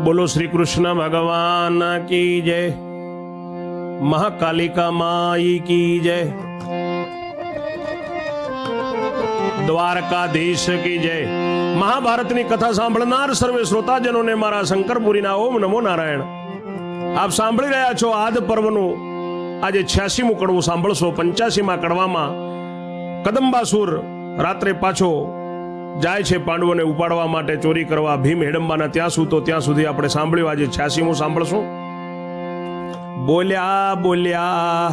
બોલો શ્રી કૃષ્ણ ભગવાન કી જય. મહાકાલિકા માઈ કી જય. દ્વારકાધીશ કી જય. મહાભારતની કથા સાંભળનાર સર્વે શ્રોતાજનોને મારા શંકરપુરીના ઓમ નમો નારાયણ. આપ સાંભળી રહ્યા છો આદ પર્વનું. આજે છ્યાસીમું કડવું સાંભળશો પંચ્યાસીમાં કડવામાં. કદંબાસુર રાત્રે પાછો જાય છે પાંડવોને ઉપાડવા માટે ચોરી કરવા ભીમ હેડંબાના ત્યાં સૂતો, ત્યાં સુધી આપણે સાંભળ્યું. આજે છ્યાસીમું સાંભળશું? બોલ્યા બોલ્યા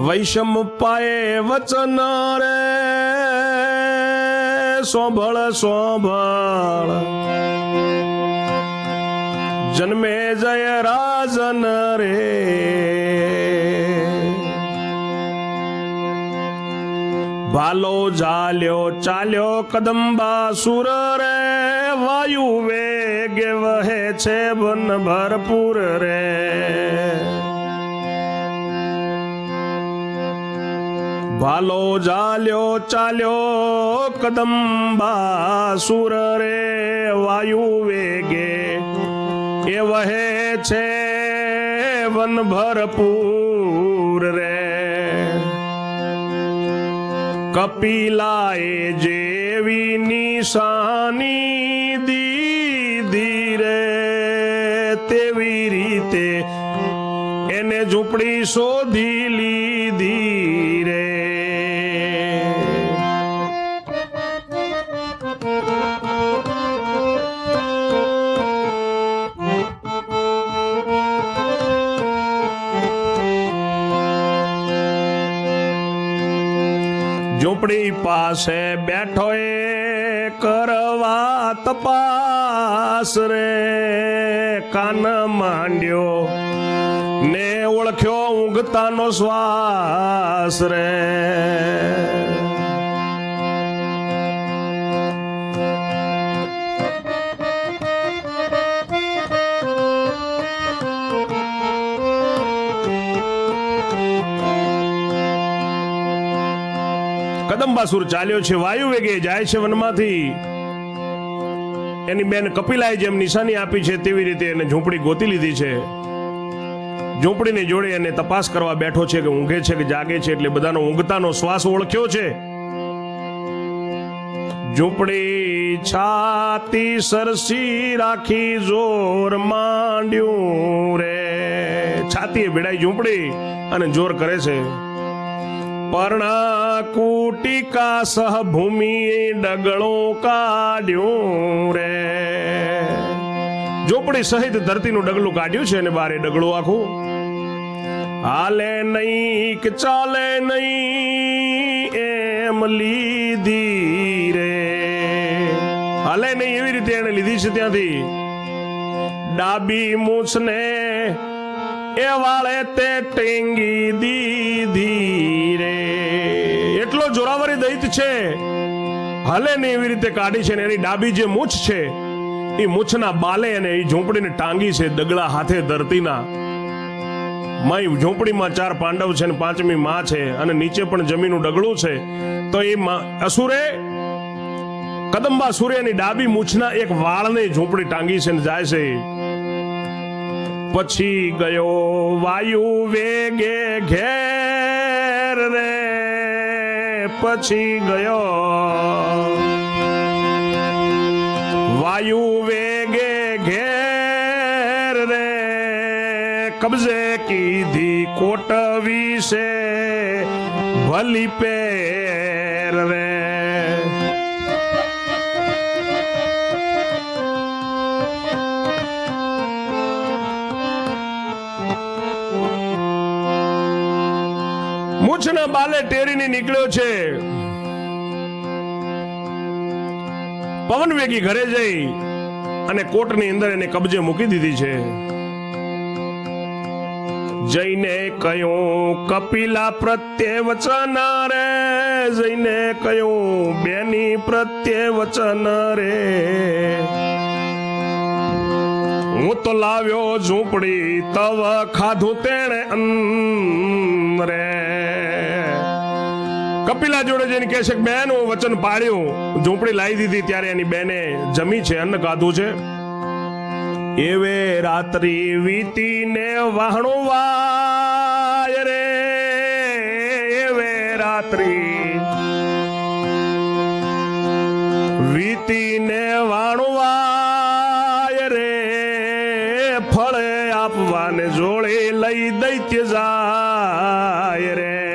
વૈષમ પાયે વચન રે, સોંભળ સોંભળ. જન્મે જય રાજન રે. ભાલો જાલ્યો, ચાલ્યો કદંબા સુર રે, વાયુ વેગ વહે છે વન ભરપૂર રે. ભાલો જાલ્યો, ચાલ્યો કદંબા સુર રે, વાયુ વેગે એ વહે છે વન ભરપૂર રે. કપિલાએ જેવી નિશાની દીધી રે તેવી રીતે એને ઝૂંપડી શોધી લીધી ઝૂંપડી પાસે બેઠો એ કરવા તપાસ રે. કાન માંડ્યો ને ઓળખ્યો ઊંઘતાનો શ્વાસ રે. કદંબાસુર ચાલ્યો છે, વાયુ વેગે જાય છે વનમાંથી. એની બેન કપિલાએ જેમ નિશાની આપી છે તેવી રીતે એને ઝૂંપડી ગોતી લીધી છે. ઝૂંપડીને જોડે એને તપાસ કરવા બેઠો છે કે ઊંઘે છે કે જાગે છે એટલે બધાનો ઊંઘતાનો શ્વાસ ઓળખ્યો છે. ઝૂંપડી છાતી સરસી રાખી જોર માંડ્યું રે. છાતીએ ભેડાઈ ઝૂંપડી અને જોર કરે છે. પર્ણા સહ સહભૂમિ ડગળો કાઢ્યું રે. ઝોપડી સહિત ધરતીનું ડગલું કાઢ્યું છે અને બારે ડગલું આખું. હાલે નહીં કે ચાલે નહીં એમ લીધી રે. હાલે નહીં એવી રીતે એને લીધી છે ત્યાંથી. ડાબી મૂછને એ વાળે તે ટેંગી દીધી એટલો જોરાવરી દૈત છે. હાલે ને એવી રીતે કાઢી છે ને એની ડાબી જે મૂછ છે, એ મૂછના બાલે અને એ ઝૂંપડીને ટાંગી છે દગડા હાથે ધરતીના. માય ઝૂંપડીમાં ચાર પાંડવ છે ને પાંચમી માં છે અને નીચે પણ જમીનનું ડગડું છે. તો એ અસુરે, કદંબા સૂર્યની ડાબી મૂછના એક વાળને ઝૂંપડી ટાંગી છે ને જાય છે. પછી ગયો વાયુ વેગે ઘેર રે પછી ગયો વાયુ વેગે ઘેર રે કબજે કીધી કોટ વિશે ભલી પેર રે મૂછના બાલે ટેરીને નીકળ્યો છે. પવન વેગી ઘરે જઈ અને કોટની અંદર એને કબજે મૂકી દીધી છે. જઈને કયો, કપિલા પ્રત્યે વચન રે. જઈને કયું, બેની પ્રત્યે વચન રે. હું તો લાવ્યો ઝૂંપડી, તવ ખાધું તેણે અન્ન રે. કપિલા જોડે જઈને કહે છે કે, બેન, હું વચન પાડ્યું ઝૂંપડી લાવી દીધી ત્યારે એની બેને જમી છે, અન્ન ખાધું છે. એવે રાત્રિ વીતીને વાહણો વાય રે. એવે રાત્રિ વીતીને વાણવાય રે. ફળે આપવાને જોડે લઈ દૈત્ય જાય રે.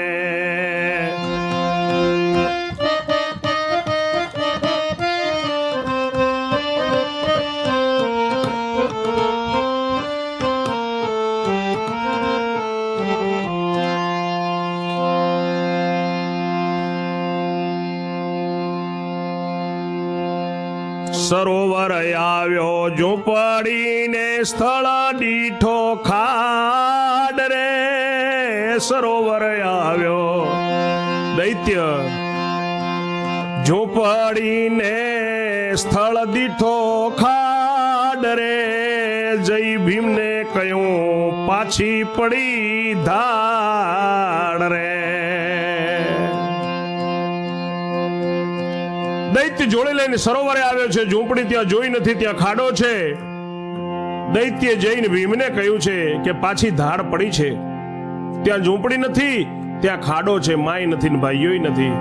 સરોવર આવ્યો, ઝૂંપડીને સ્થળ દીઠો ખાડ રે. સરોવર આવ્યો. દૈત્ય, ઝૂંપડીને સ્થળ દીઠો ખાડ રે. જય ભીમને કહ્યું પાછી પડી ધાડ દૈત્ય જોડે લઈને સરોવરે આવ્યો છે. ઝૂંપડી ત્યાં જોઈ નથી, ત્યાં ખાડો છે. દૈત્ય જઈને ભીમને કહ્યું છે કે પાછી ધાર પડી છે. ત્યાં ઝૂંપડી નથી, ત્યાં ખાડો છે. માય નથી ને ભાઈઓય નથી.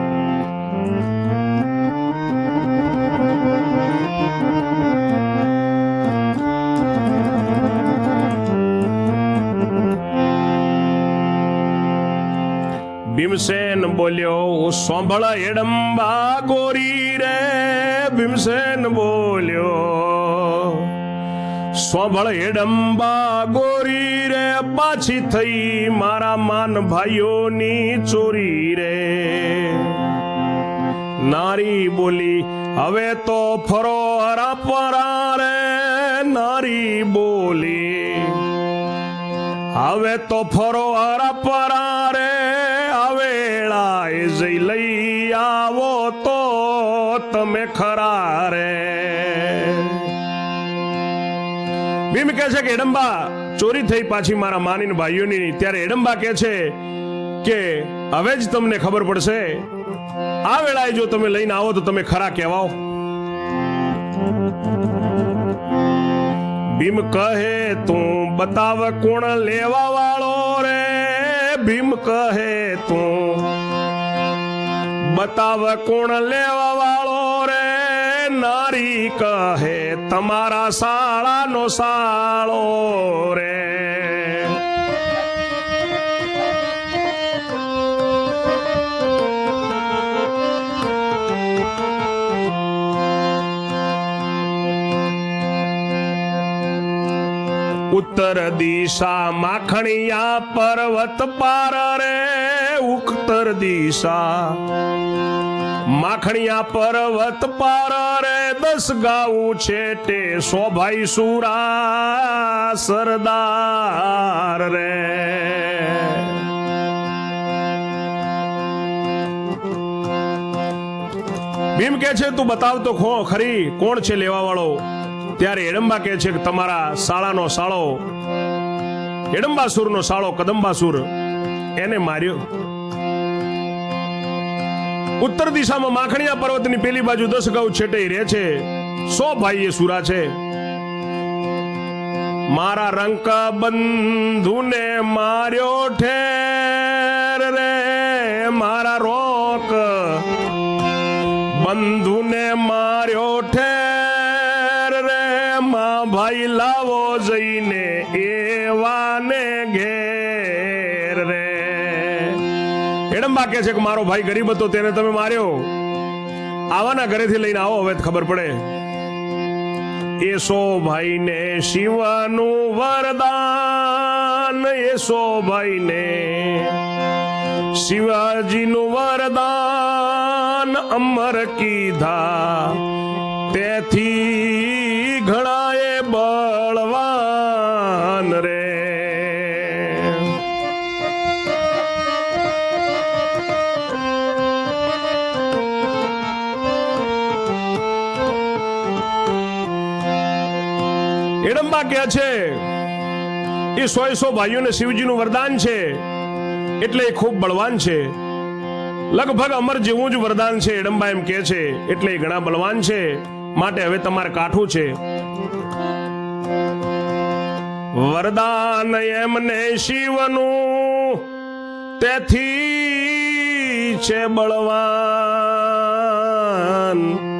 ભીમસેન બોલ્યો સાંભળ એડંબા ગોરી રે. ભીમસેન બોલ્યો, સાંભળ એડંબા ગોરી રે, પાછી થઈ મારા માન ભાઈઓની ચોરી રે. નારી બોલી, હવે તો ફરો હરા પરા રે. નારી બોલી, હવે તો ફરો હરાપરા રે આવેળાએ જઈ લઈ આવો તો તમે ખરા રે. ભીમ કહે છે કે, એડંબા, ચોરી થઈ પાછી મારા માની ભાઈઓની ત્યારે એડંબા કહે છે કે, હવે જ તમને ખબર પડશે. આ વેળાએ જો તમે લઈને આવો તો તમે ખરા કહેવાઓ. ભીમ કહે, તું બતાવ કોણ લેવા વાળો રે. ભીમ કહે, તું બતાવ કોણ લેવા વાળો રે? નારી કહે, તમારા શાળાનો સાળો રે. ઉત્તર દિશા માખણિયા પર્વત પાર રે. ઉત્તર દિશા. માખણિયા પર્વત પાર રે દસ ગાઉં તે શોભાઈ સુરા સરદાર રે. ભીમ કે છે, તું બતાવ તો ખો ખરી, કોણ છે લેવા વાળો ત્યારે એડંબા કે છે કે, તમારા શાળાનો સાળો એડંબાસુરનો સાળો કદંબાસુર. એને માર્યો. ઉત્તર દિશામાં માખણિયા પર્વતની પેલી બાજુ દસ ગૌ છેટે રહે છે. સો ભાઈ સુરા છે. મારા રંક બંધુને માર્યો ઠેર રે, મારા રોક બંધુને માર્યો ઠેર રે, મા ભાઈ લાવો જઈને એવાને ઘેર એડંબા કહે છે કે મારો ભાઈ ગરીબ હતો, તેને તમે માર્યો. આવાના ઘરેથી લઈને આવો, હવે ખબર પડે. એસો ભાઈને શિવનું વરદાન એસો ભાઈને શિવાજીનું વરદાન, અમર કીધા એડંબા કહે છે. એ સો સો ભાઈઓને શિવજીનું વરદાન છે. એટલે એ ખૂબ બળવાન છે. લગભગ અમર જેવું જ વરદાન છે, એડંબા એમ કહે છે. એટલે એ ઘણા બળવાન છે. માટે હવે તમારે કાઠું છે. વરદાન એમને શિવનું, તેથી છે બળવાન.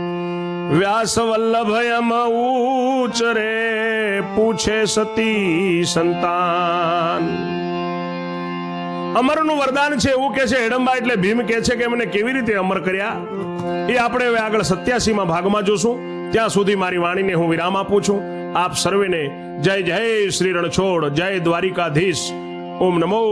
વ્યાસ વલ્લભ એમ ઉચ્ચ રે પૂછે સતી સંતાન. અમરનું વરદાન છે એવું કે છે હેડંબા એટલે ભીમ કે છે કે એમને કેવી રીતે અમર કર્યા? એ આપણે હવે આગળ સત્યાસીમાં ભાગમાં જોશું. ત્યાં સુધી મારી વાણીને હું વિરામ આપું છું. આપ સર્વેને જય જય શ્રી રણછોડ, જય દ્વારિકાધીશ. ઓમ નમો